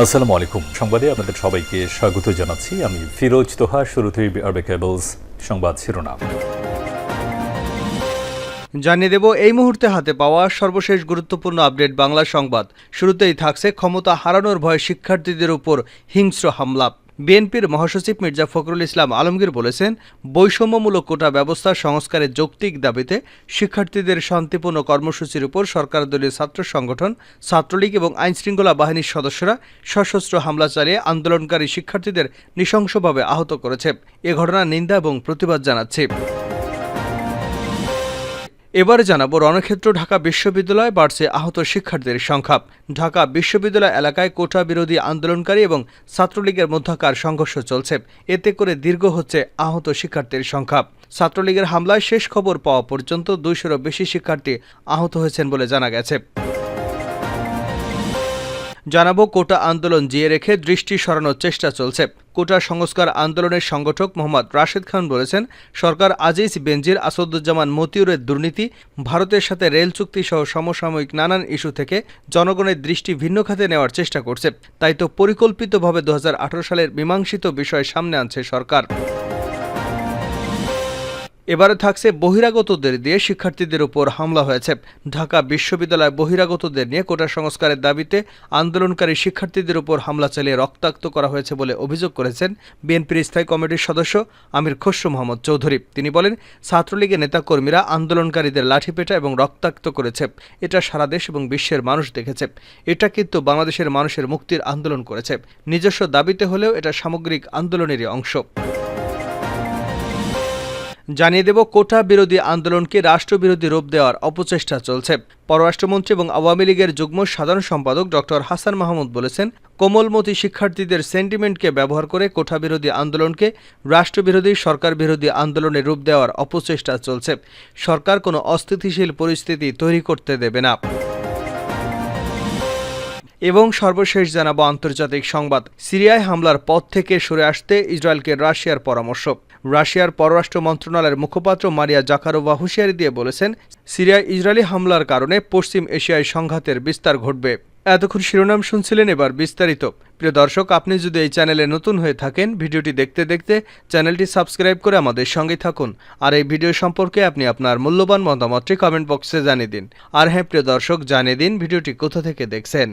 আসসালামু আলাইকুম। সংবাদে আপনাদের সবাইকে স্বাগত জানাচ্ছি। আমি ফিরোজ তোহা, শুরুতেই আরবে কেবলস সংবাদ শিরোনাম। জানিয়ে দেব, এই মুহূর্তে হাতে পাওয়া সর্বশেষ গুরুত্বপূর্ণ আপডেট বাংলা সংবাদ। শুরুতেই থাকছে ক্ষমতা হারানোর ভয়ে শিক্ষার্থীদের উপর হিংস্র হামলা। বিএনপির মহাসচিব মির্জা ফখরুল ইসলাম আলমগীর বলেছেন, বৈষম্যমূলক কোটা ব্যবস্থা সংস্কারের যৌক্তিক দাবিতে শিক্ষার্থীদের শান্তিপূর্ণ কর্মসূচির উপর সরকার দলীয় ছাত্র সংগঠন, ছাত্রলীগ এবং আইনশৃঙ্খলা বাহিনীর সদস্যরা সশস্ত্র হামলা চালিয়ে আন্দোলনকারী শিক্ষার্থীদের নৃশংসভাবে আহত করেছে। এ ঘটনার নিন্দা এবং প্রতিবাদ জানাচ্ছে। এবারে জানাব রণক্ষেত্র ঢাকা বিশ্ববিদ্যালয় বাড়ছে আহত শিক্ষার্থীর সংখ্যা। ঢাকা বিশ্ববিদ্যালয় এলাকায় কোটা বিরোধী আন্দোলনকারী এবং ছাত্রলীগের মধ্যকার সংঘর্ষ চলছে। এতে করে দীর্ঘ হচ্ছে আহত শিক্ষার্থীর সংখ্যা। ছাত্রলীগের হামলায় শেষ খবর পাওয়া পর্যন্ত দুইশোরও বেশি শিক্ষার্থী আহত হয়েছেন বলে জানা গেছে। জানাব কোটা আন্দোলন জিয়ে রেখে দৃষ্টি সরানোর চেষ্টা চলছে। কোটা সংস্কার আন্দোলনের সংগঠক মোহাম্মদ রাশেদ খান বলেছেন, সরকার আজিজ বেনজির, আসাদুজ্জামান মতিউরের দুর্নীতি, ভারতের সাথে রেল চুক্তি সহ সমসাময়িক নানান ইস্যু থেকে জনগণের দৃষ্টি ভিন্ন খাতে নেওয়ার চেষ্টা করছে। তাই তো পরিকল্পিতভাবে দু হাজার আঠারো সালের মীমাংসিত বিষয় সামনে আনছে সরকার। এবারে থাকছে বহিরাগতদের দিয়ে শিক্ষার্থীদের উপর হামলা হয়েছে। ঢাকা বিশ্ববিদ্যালয় বহিরাগতদের নিয়ে কোটা সংস্কারের দাবিতে আন্দোলনকারী শিক্ষার্থীদের উপর হামলা চালিয়ে রক্তাক্ত করা হয়েছে বলে অভিযোগ করেছেন বিএনপির স্থায়ী কমিটির সদস্য আমির খসরু মোহাম্মদ চৌধুরী। তিনি বলেন, ছাত্রলীগের নেতাকর্মীরা আন্দোলনকারীদের লাঠিপেটা এবং রক্তাক্ত করেছে। এটা সারা দেশ এবং বিশ্বের মানুষ দেখেছে। এটা কিন্তু বাংলাদেশের মানুষের মুক্তির আন্দোলন করেছে। নিজস্ব দাবিতে হলেও এটা সামগ্রিক আন্দোলনেরই অংশ। জানিয়ে দেব, কোটা বিরোধী আন্দোলনকে রাষ্ট্রবিরোধী রূপ দেওয়ার অপচেষ্টা চলছে। পররাষ্ট্রমন্ত্রী এবং আওয়ামী লীগের যুগ্ম সাধারণ সম্পাদক ডক্টর হাসান মাহমুদ বলেছেন, কোমলমতি শিক্ষার্থীদের সেন্টিমেন্টকে ব্যবহার করে কোঠা বিরোধী আন্দোলনকে রাষ্ট্রবিরোধী সরকার বিরোধী আন্দোলনে রূপ দেওয়ার অপচেষ্টা চলছে। সরকার কোনো অস্থিতিশীল পরিস্থিতি তৈরি করতে দেবে না। এবং সর্বশেষ জানাব আন্তর্জাতিক সংবাদ। সিরিয়ায় হামলার পথ থেকে সরে আসতে ইসরায়েলকে রাশিয়ার পরামর্শ। রাশিয়ার পররাষ্ট্র মন্ত্রণালয়ের মুখপাত্র মারিয়া জাকারোভা হুঁশিয়ারি দিয়ে বলেছেন, সিরিয়ায় ইসরায়েলি হামলার কারণে পশ্চিম এশিয়ায় সংঘাতের বিস্তার ঘটবে। এতক্ষণ শিরোনাম শুনছিলেন এবার বিস্তারিত। প্রিয় দর্শক, আপনি যদি এই চ্যানেলে নতুন হয়ে থাকেন, ভিডিওটি দেখতে দেখতে চ্যানেলটি সাবস্ক্রাইব করে আমাদের সঙ্গে থাকুন। আর এই ভিডিও সম্পর্কে আপনি আপনার মূল্যবান মতামতটি কমেন্ট বক্সে জানিয়ে দিন। আর হ্যাঁ প্রিয় দর্শক, জানিয়ে দিন ভিডিওটি কোথা থেকে দেখছেন।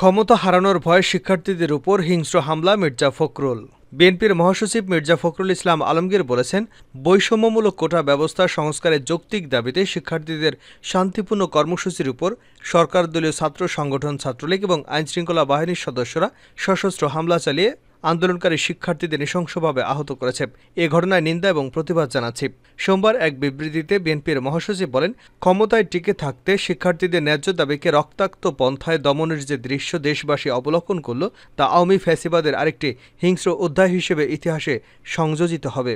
ক্ষমতা হারানোর ভয়ে শিক্ষার্থীদের উপর হিংস্র হামলা মির্জা ফখরুল। বিএনপির মহাসচিব মির্জা ফখরুল ইসলাম আলমগীর বলেছেন, বৈষম্যমূলক কোটা ব্যবস্থা সংস্কারের যৌক্তিক দাবিতে শিক্ষার্থীদের শান্তিপূর্ণ কর্মসূচির উপর সরকার দলীয় ছাত্র সংগঠন ছাত্রলীগ এবং আইনশৃঙ্খলা বাহিনীর সদস্যরা সশস্ত্র হামলা চালিয়ে আন্দোলনকারী শিক্ষার্থীদের নৃশংসভাবে আহত করেছে। এ ঘটনায় নিন্দা এবং প্রতিবাদ জানাচ্ছি। সোমবার এক বিবৃতিতে বিএনপির মহাসচিব বলেন, ক্ষমতায় টিকে থাকতে শিক্ষার্থীদের ন্যায্য দাবিকে রক্তাক্ত পন্থায় দমনের যে দৃশ্য দেশবাসী অবলোকন করল, তা আওয়ামী ফ্যাসিবাদের আরেকটি হিংস্র অধ্যায় হিসেবে ইতিহাসে সংযোজিত হবে।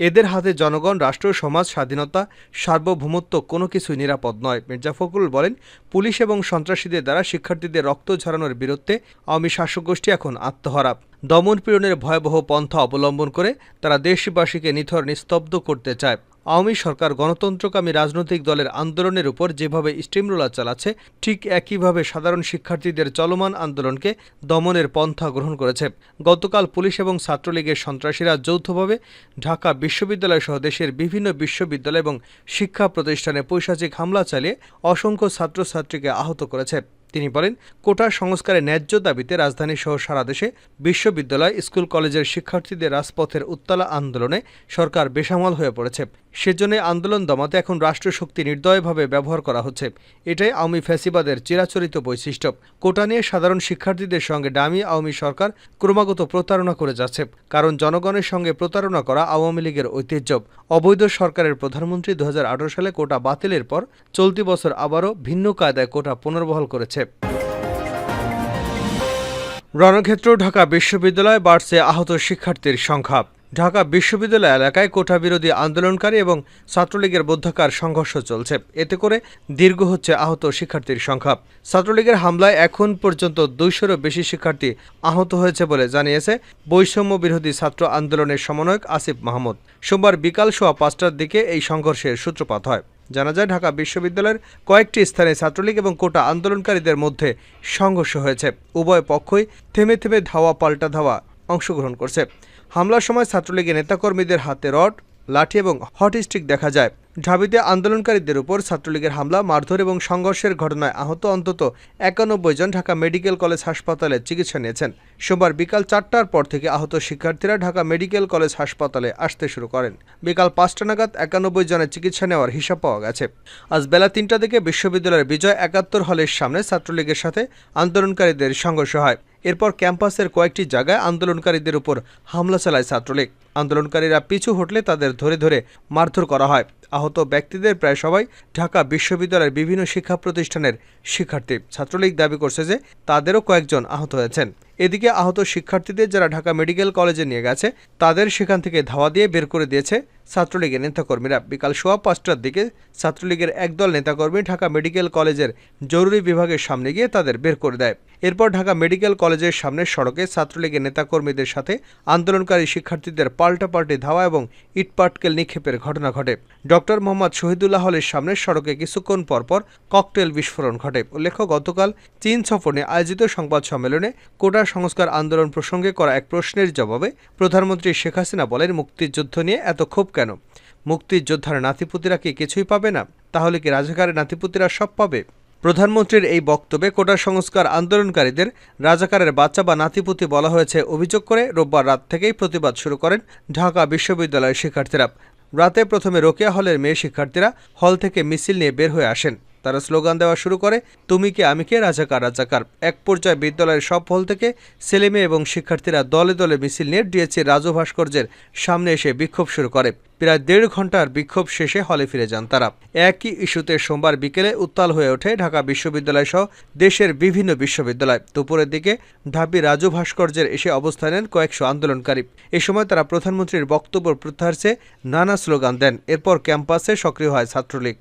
এদের হাতে জনগণ, রাষ্ট্র, সমাজ, স্বাধীনতা, সার্বভৌমত্ব কোনো কিছুই নিরাপদ নয়। মির্জা ফখরুল বলেন, পুলিশ এবং সন্ত্রাসীদের দ্বারা শিক্ষার্থীদের রক্ত ঝরানোর বিরুদ্ধে আওয়ামী শাসক গোষ্ঠী এখন আত্মহারা। দমনপীড়নের ভয়াবহ পন্থা অবলম্বন করে তারা দেশবাসীকে নিথর, নিস্তব্ধ করতে চায়। আওয়ামী সরকার গণতন্ত্রকামী রাজনৈতিক দলের আন্দোলনের উপর যেভাবে স্টিমরোলার চালাচ্ছে, ঠিক একইভাবে সাধারণ শিক্ষার্থীদের চলমান আন্দোলনকে দমনের পন্থা গ্রহণ করেছে। গতকাল পুলিশ এবং ছাত্রলীগের সন্ত্রাসীরা যৌথভাবে ঢাকা বিশ্ববিদ্যালয় সহ দেশের বিভিন্ন বিশ্ববিদ্যালয় এবং শিক্ষা প্রতিষ্ঠানে পৈশাচিক হামলা চালিয়ে অসংখ্য ছাত্রছাত্রীকে আহত করেছে। তিনি বলেন, কোটা সংস্কারের ন্যায্য দাবিতে রাজধানী সহ সারা দেশে বিশ্ববিদ্যালয়, স্কুল কলেজের শিক্ষার্থীদের রাজপথের উত্তালা আন্দোলনে সরকার বেসামাল হয়ে পড়েছে। সেজন্য আন্দোলন দমাতে এখন রাষ্ট্রশক্তি নির্দয়ভাবে ব্যবহার করা হচ্ছে। এটাই আওয়ামী ফ্যাসিবাদের চিরাচরিত বৈশিষ্ট্য। কোটা নিয়ে সাধারণ শিক্ষার্থীদের সঙ্গে ডামি আওয়ামী সরকার ক্রমাগত প্রতারণা করে যাচ্ছে, কারণ জনগণের সঙ্গে প্রতারণা করা আওয়ামী লীগের ঐতিহ্য। অবৈধ সরকারের প্রধানমন্ত্রী দু হাজার আঠারো সালে কোটা বাতিলের পর চলতি বছর আবারও ভিন্ন কায়দায় কোটা পুনর্বহাল করেছে। রণক্ষেত্র ঢাকা বিশ্ববিদ্যালয়ে বাড়ছে আহত শিক্ষার্থীর সংখ্যা। ঢাকা বিশ্ববিদ্যালয় এলাকায় কোঠা বিরোধী আন্দোলনকারী এবং ছাত্রলীগের মধ্যকার সংঘর্ষ চলছে। এতে করে দীর্ঘ হচ্ছে আহত শিক্ষার্থীর সংখ্যা। ছাত্রলীগের হামলায় এখন পর্যন্ত দুইশোরও বেশি শিক্ষার্থী আহত হয়েছে বলে জানিয়েছে বৈষম্য বিরোধী ছাত্র আন্দোলনের সমন্বয়ক আসিফ মাহমুদ। সোমবার বিকাল সোয়া পাঁচটার দিকে এই সংঘর্ষের সূত্রপাত হয়। জানা যায়, ঢাকা বিশ্ববিদ্যালয়ের কয়েকটি স্থানে ছাত্রলীগ এবং কোটা আন্দোলনকারীদের মধ্যে সংঘর্ষ হয়েছে। উভয় পক্ষই থেমে থেমে ধাওয়া, পাল্টা ধাওয়া অংশগ্রহণ করছে। হামলার সময় ছাত্রলীগের নেতাকর্মীদের হাতে রড লাঠি এবং হট স্টিক দেখা যায়। ঢাবিতে আন্দোলনকারীদের উপর ছাত্রলীগের হামলা, মারধর এবং সংঘর্ষের ঘটনায় আহত অন্তত একানব্বই জন ঢাকা মেডিকেল কলেজ হাসপাতালে চিকিৎসা নিয়েছেন। সোমবার বিকাল চারটার পর থেকে আহত শিক্ষার্থীরা ঢাকা মেডিকেল কলেজ হাসপাতালে আসতে শুরু করেন। বিকাল পাঁচটা নাগাদ একানব্বই জনের চিকিৎসা নেওয়ার হিসাব পাওয়া গেছে। আজ বেলা তিনটা থেকে বিশ্ববিদ্যালয়ের বিজয় একাত্তর হলের সামনে ছাত্রলীগের সাথে আন্দোলনকারীদের সংঘর্ষ হয়। এরপর ক্যাম্পাসের কয়েকটি জায়গায় আন্দোলনকারীদের উপর হামলা চালায় ছাত্রলীগ। আন্দোলনকারীরা পিছু হটলে তাদের ধরে ধরে মারধর করা হয়। আহত ব্যক্তিদের প্রায় সবাই ঢাকা বিশ্ববিদ্যালয়ের বিভিন্ন শিক্ষা প্রতিষ্ঠানের শিক্ষার্থী। ছাত্রলীগ দাবি করছে যে তাদেরও কয়েকজন আহত হয়েছেন। এদিকে আহত শিক্ষার্থীদের যারা ঢাকা মেডিকেল কলেজে নিয়ে গেছে, তাদের সেখান থেকে ধাওয়া দিয়ে বের করে দিয়েছে ছাত্রলীগের নেতাকর্মীরা। বিকাল সোয়া পাঁচটার দিকে ছাত্রলীগের একদল নেতাকর্মী ঢাকা মেডিকেল কলেজের জরুরি বিভাগের সামনে গিয়ে তাদের বের করে দেয়। এরপর ঢাকা মেডিকেল কলেজের সামনের সড়কে ছাত্রলীগের নেতাকর্মীদের সাথে আন্দোলনকারী শিক্ষার্থীদের পাল্টাপাল্টি ধাওয়া এবং ইটপাটকেল নিক্ষেপের ঘটনা ঘটে। ডক্টর মোহাম্মদ শহীদুল্লাহ হলের সামনের সড়কে কিছুক্ষণ পরপর ককটেল বিস্ফোরণ ঘটে। উল্লেখ্য, গতকাল চীন সফরে আয়োজিত সংবাদ সম্মেলনে কোটা সংস্কার আন্দোলন প্রসঙ্গে করা এক প্রশ্নের জবাবে প্রধানমন্ত্রী শেখ হাসিনা বলেন, মুক্তিযুদ্ধ নিয়ে এত ক্ষোভ কেন? মুক্তিযোদ্ধার নাতিপুতিরা কি কিছুই পাবে না? তাহলে কি রাজাকারের নাতিপুতিরা সব পাবে? প্রধানমন্ত্রীর এই বক্তব্যে কোটা সংস্কার আন্দোলনকারীদের রাজাকারের বাচ্চা বা নাতিপুতি বলা হয়েছে অভিযোগ করে রোববার রাত থেকেই প্রতিবাদ শুরু করেন ঢাকা বিশ্ববিদ্যালয়ের শিক্ষার্থীরা। রাতে প্রথমে রোকেয়া হলের মেয়ে শিক্ষার্থীরা হল থেকে মিছিল নিয়ে বের হয়ে আসেন। তারা স্লোগান দেওয়া শুরু করে, তুমি কে, আমি কে, রাজাকার রাজাকার। এক পর্যায়ে বিদ্যালয়ের সব হল থেকে ছেলেমেয়ে এবং শিক্ষার্থীরা দলে দলে মিছিল নিয়ে ডিএসসি রাজু ভাস্কর্যের সামনে এসে বিক্ষোভ শুরু করে। প্রায় দেড় ঘণ্টার বিক্ষোভ শেষে হলে ফিরে যান তারা। একই ইস্যুতে সোমবার বিকেলে উত্তাল হয়ে ওঠে ঢাকা বিশ্ববিদ্যালয় সহ দেশের বিভিন্ন বিশ্ববিদ্যালয়। দুপুরের দিকে ঢাবি রাজু ভাস্কর্যের এসে অবস্থান নেন কয়েকশো আন্দোলনকারী। এ সময় তারা প্রধানমন্ত্রীর বক্তব্য প্রত্যাহার্থে নানা স্লোগান দেন। এরপর ক্যাম্পাসে সক্রিয় হয় ছাত্রলীগ।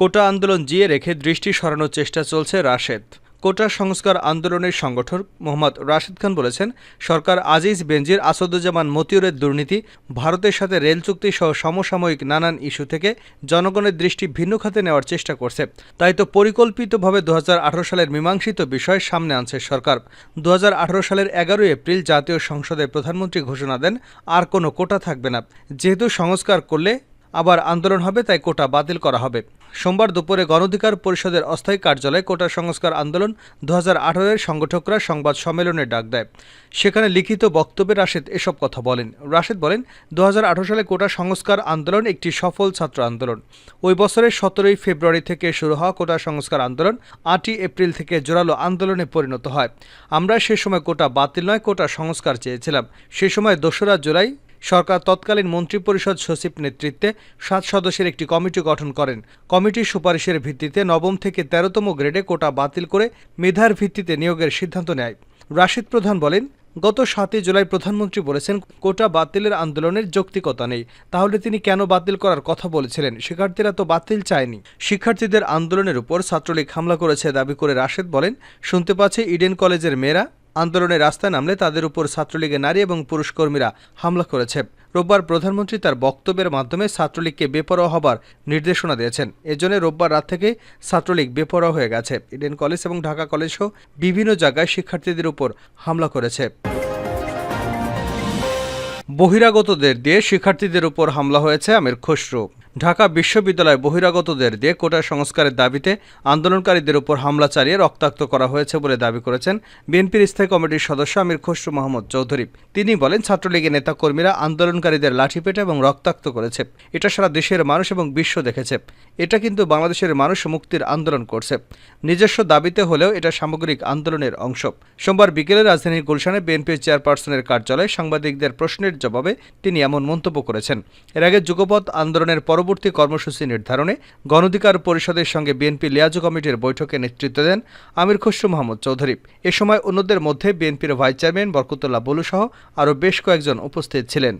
কোটা আন্দোলন জিয়ে রেখে দৃষ্টি সরানোর চেষ্টা চলছে রাশেদ। কোটা সংস্কার আন্দোলনের সংগঠক মোহাম্মদ রাশেদ খান বলেছেন, সরকার আজিজ বেনজির, আসাদুজ্জামান মতিউরের দুর্নীতি, ভারতের সাথে রেল চুক্তি সহ সমসাময়িক নানান ইস্যু থেকে জনগণের দৃষ্টি ভিন্ন খাতে নেওয়ার চেষ্টা করছে। তাই তো পরিকল্পিতভাবে দুহাজার আঠারো সালের মীমাংসিত বিষয় সামনে আনছে সরকার। দুহাজার আঠারো সালের এগারোই এপ্রিল জাতীয় সংসদে প্রধানমন্ত্রী ঘোষণা দেন, আর কোনো কোটা থাকবে না। যেহেতু সংস্কার করলে আবার আন্দোলন হবে, তাই কোটা বাতিল করা হবে। সোমবার দুপুরে গণঅধিকার পরিষদের অস্থায়ী কার্যালয়ে কোটা সংস্কার আন্দোলন দু এর সংগঠকরা সংবাদ সম্মেলনের ডাক দেয়। সেখানে লিখিত বক্তব্যে রাশেদ এসব কথা বলেন। রাশেদ বলেন, দু হাজার আঠারো সালে কোটা সংস্কার আন্দোলন একটি সফল ছাত্র আন্দোলন। ওই বছরের সতেরোই ফেব্রুয়ারি থেকে শুরু হওয়া কোটা সংস্কার আন্দোলন আটই এপ্রিল থেকে জোরালো আন্দোলনে পরিণত হয়। আমরা সে সময় কোটা বাতিল নয়, কোটা সংস্কার চেয়েছিলাম। সে সময় দোসরা জুলাই সরকার তৎকালীন মন্ত্রিপরিষদ সচিব নেতৃত্বে সাত সদস্যের একটি কমিটি গঠন করেন। কমিটির সুপারিশের ভিত্তিতে নবম থেকে তেরোতম গ্রেডে কোটা বাতিল করে মেধার ভিত্তিতে নিয়োগের সিদ্ধান্ত নেয়। রাশিদ প্রধান বলেন, গত সাতই জুলাই প্রধানমন্ত্রী বলেছেন, কোটা বাতিলের আন্দোলনের যৌক্তিকতা নেই। তাহলে তিনি কেন বাতিল করার কথা বলেছিলেন? শিক্ষার্থীরা তো বাতিল চায়নি। শিক্ষার্থীদের আন্দোলনের উপর ছাত্রলীগ হামলা করেছে দাবি করে রাশেদ বলেন, শুনতে পাচ্ছে ইডেন কলেজের মেয়েরা আন্দোলনে রাস্তায় নামলে তাদের উপর ছাত্রলীগের নারী এবং পুরুষ কর্মীরা হামলা করেছে। রোববার প্রধানমন্ত্রী তার বক্তব্যের মাধ্যমে ছাত্রলীগকে বেপরোয়া হবার নির্দেশনা দিয়েছেন। এজন্য রোববার রাত থেকে ছাত্রলীগ বেপরোয়া হয়ে গেছে। ইডেন কলেজ এবং ঢাকা কলেজ সহ বিভিন্ন জায়গায় শিক্ষার্থীদের উপর হামলা করেছে। বহিরাগতদের দিয়ে শিক্ষার্থীদের উপর হামলা হয়েছে আমির খসরু। ঢাকা বিশ্ববিদ্যালয় বহিরাগতদের দিয়ে কোটা সংস্কারের দাবিতে আন্দোলনকারীদের উপর হামলা চালিয়ে রক্তাক্ত করা হয়েছে বলে দাবি করেছেন বিএনপির স্থায়ী কমিটির সদস্য আমির খসরু মোহাম্মদ চৌধুরী। তিনি বলেন, ছাত্রলীগের নেতাকর্মীরা আন্দোলনকারীদের লাঠিপেটে এবং রক্তাক্ত করেছে। এটা সারা দেশের মানুষ এবং বিশ্ব দেখেছে। এটা কিন্তু বাংলাদেশের মানুষ মুক্তির আন্দোলন করছে। নিজস্ব দাবিতে হলেও এটা সামগ্রিক আন্দোলনের অংশ। সোমবার বিকেলে রাজধানীর গুলশানে বিএনপির চেয়ারপারসনের কার্যালয়ে সাংবাদিকদের প্রশ্নের জবাবে তিনি এমন মন্তব্য করেছেন। এর আগে যুগপৎ আন্দোলনের পরবর্তী কর্মসূচি নির্ধারণে গণঅধিকার পরিষদের সঙ্গে বিএনপি লিয়াজু কমিটির বৈঠকে নেতৃত্ব দেন আমির খসরু মোহাম্মদ চৌধুরী। এ সময় অন্যদের মধ্যে বিএনপির ভাইস চেয়ারম্যান বরকতুল্লাহ বলু সহ আরও বেশ কয়েকজন উপস্থিত ছিলেন।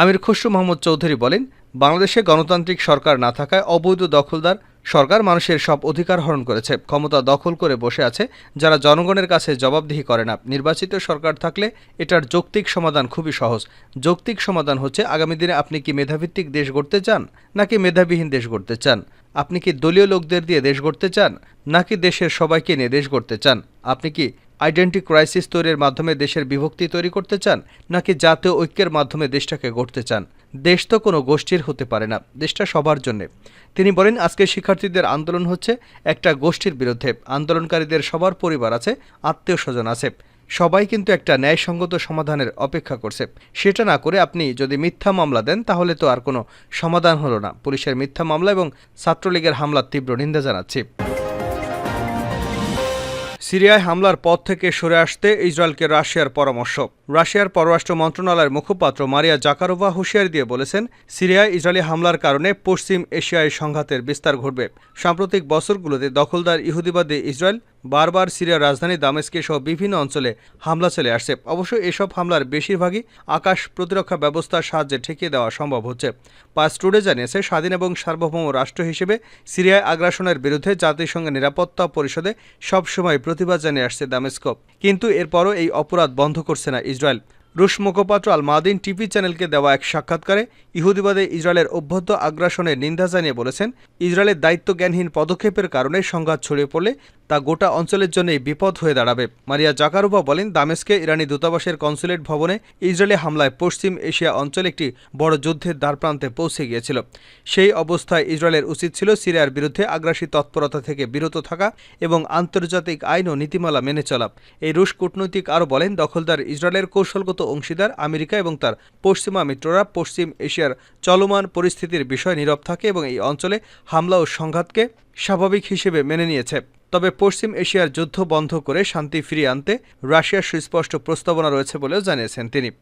আমির খসরু মোহাম্মদ চৌধুরী বলেন বাংলাদেশে গণতান্ত্রিক সরকার না থাকায় অবৈধ দখলদার সরকার মানুষের সব অধিকার হরণ করেছে। ক্ষমতা দখল করে বসে আছে, যারা জনগণের কাছে জবাবদিহি করে না। নির্বাচিত সরকার থাকলে এটার যৌক্তিক সমাধান খুবই সহজ। যৌক্তিক সমাধান হচ্ছে, আগামী দিনে আপনি কি মেধাভিত্তিক দেশ গড়তে চান, নাকি মেধাবিহীন দেশ গড়তে চান? আপনি কি দলীয় লোকদের দিয়ে দেশ গড়তে চান, নাকি দেশের সবাইকে নিয়ে দেশ গড়তে চান? আপনি কি আইডেন্টি ক্রাইসিস তৈরির মাধ্যমে দেশের বিভক্তি তৈরি করতে চান, নাকি জাতীয় ঐক্যের মাধ্যমে দেশটাকে গড়তে চান? দেশ তো কোনো গোষ্ঠীর হতে পারে না, দেশটা সবার জন্যে। তিনি বলেন, আজকে শিক্ষার্থীদের আন্দোলন হচ্ছে একটা গোষ্ঠীর বিরুদ্ধে। আন্দোলনকারীদের সবার পরিবার আছে আত্মীয় স্বজন আছে। সবাই কিন্তু একটা ন্যায়সঙ্গত সমাধানের অপেক্ষা করছে। সেটা না করে আপনি যদি মিথ্যা মামলা দেন, তাহলে তো আর কোনো সমাধান হলো না। পুলিশের মিথ্যা মামলা এবং ছাত্রলীগের হামলার তীব্র নিন্দা জানাচ্ছি। সিরিয়ায় হামলার পথ থেকে সরে আসতে ইসরায়েলকে রাশিয়ার পরামর্শ। রাশিয়ার পররাষ্ট্র মন্ত্রণালয়ের মুখপাত্র মারিয়া জাকারোভা হুঁশিয়ারি দিয়ে বলেছেন, সিরিয়ায় ইসরায়েলি হামলার কারণে পশ্চিম এশিয়ায় সংঘাতের বিস্তার ঘটবে। সাম্প্রতিক বছরগুলোতে দখলদার ইহুদিবাদী ইসরায়েল বারবার সিরিয়ার রাজধানী দামেস্কে সহ বিভিন্ন অঞ্চলে হামলা চলে আসছে। অবশ্য এসব হামলার বেশিরভাগই আকাশ প্রতিরক্ষা ব্যবস্থার সাহায্যে ঠেকিয়ে দেওয়া সম্ভব হচ্ছে। পাস টুডে জানিয়েছে, স্বাধীন এবং সার্বভৌম রাষ্ট্র হিসেবে সিরিয়ায় আগ্রাসনের বিরুদ্ধে জাতিসংঘের নিরাপত্তা পরিষদে সবসময় প্রতিবাদ জানিয়ে আসছে দামেস্ক। কিন্তু এরপরও এই অপরাধ বন্ধ করছে না ইসরায়েল। Israel. রুশ মুখপাত্র আল মাদিন টিভি চ্যানেলকে দেওয়া এক সাক্ষাৎকারে ইহুদিবাদে ইসরায়েলের অভ্যর্থ আগ্রাসনের নিন্দা জানিয়ে বলেছেন, ইসরায়েলের দায়িত্বজ্ঞানহীন পদক্ষেপের কারণে সংঘাত ছড়িয়ে পড়লে তা গোটা অঞ্চলের জন্যই বিপদ হয়ে দাঁড়াবে। মারিয়া জাকারুবা বলেন, দামেস্কে ইরানি দূতাবাসের কনসুলেট ভবনে ইসরায়েলি হামলায় পশ্চিম এশিয়া অঞ্চলে একটি বড় যুদ্ধের দ্বারপ্রান্তে পৌঁছে গিয়েছিল। সেই অবস্থায় ইসরায়েলের উচিত ছিল সিরিয়ার বিরুদ্ধে আগ্রাসী তৎপরতা থেকে বিরত থাকা এবং আন্তর্জাতিক আইন ও নীতিমালা মেনে চলা। এই রুশ কূটনৈতিক আরও বলেন, দখলদার ইসরায়েলের কৌশলগত অংশীদার আমেরিকা এবং তার পশ্চিমা মিত্ররা পশ্চিম এশিয়ার চলমান পরিস্থিতির বিষয় নীরব থাকে এবং এই অঞ্চলে হামলা ও সংঘাতকে স্বাভাবিক হিসেবে মেনে নিয়েছে। তবে পশ্চিম এশিয়ার যুদ্ধ বন্ধ করে শান্তি ফিরিয়ে আনতে রাশিয়ার সুস্পষ্ট প্রস্তাবনা রয়েছে বলেও জানিয়েছেন তিনি।